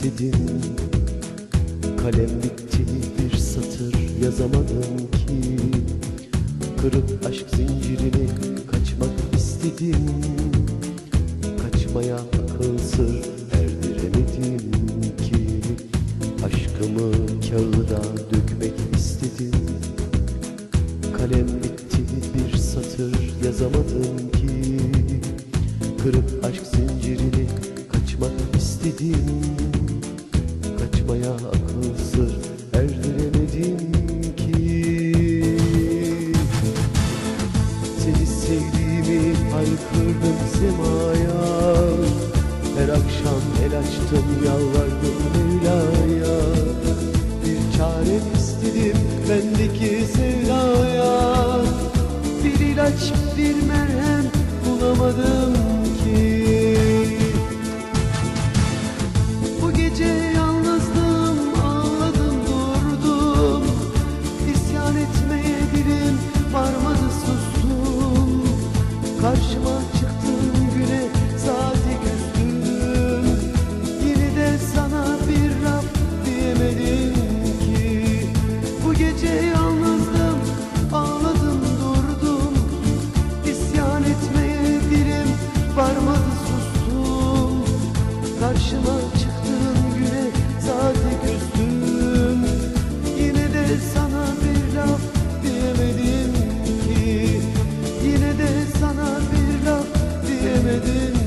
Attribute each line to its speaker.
Speaker 1: istedim. Kalem bitti bir satır yazamadım ki. Kırıp aşk zincirini kaçmak istedim. Kaçmaya akıl sır erdiremedim ki. Aşkımı kağıda dökmek istedim. Kalem bitti bir satır yazamadım ki. Kırıp istedim. Kaçmaya akıl sır erdiremedim ki. Seni sevdiğimi haykırdım semaya. Her akşam el açtım yalvardım Mevla'ya Bir çare istedim bendeki sevdaya? Bir ilaç bir merhem bulamadım sevdim.